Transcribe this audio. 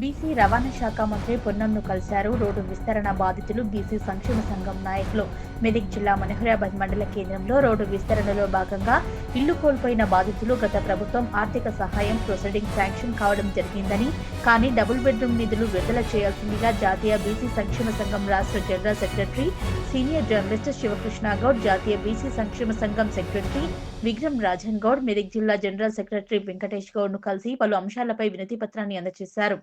BC రవాణా శాఖ మంత్రి పొన్నంను కలిశారు. రోడ్డు విస్తరణ బాధితులు బీసీ సంక్షేమ సంఘం నాయకులు. మెదక్ జిల్లా మనోహరాబాద్ మండల కేంద్రంలో రోడ్డు విస్తరణలో భాగంగా ఇల్లు కోల్పోయిన బాధితులు గత ప్రభుత్వం ఆర్థిక సహాయం ప్రొసీడింగ్ శాంక్షన్ కావడం జరిగిందని కానీ డబుల్ బెడ్రూమ్ నిధులు విడుదల చేయాల్సిందిగా జాతీయ బీసీ సంక్షేమ సంఘం రాష్ట్ర general secretary senior journalist Sivakrishna Goud జాతీయ బీసీ సంక్షేమ సంఘం సెక్రటరీ విక్రమ్ రాజన్ గౌడ్ మెదక్ జిల్లా జనరల్ సెక్రటరీ వెంకటేష్ గౌడ్ను కలిసి పలు అంశాలపై వినతి పత్రాన్ని అందజేశారు.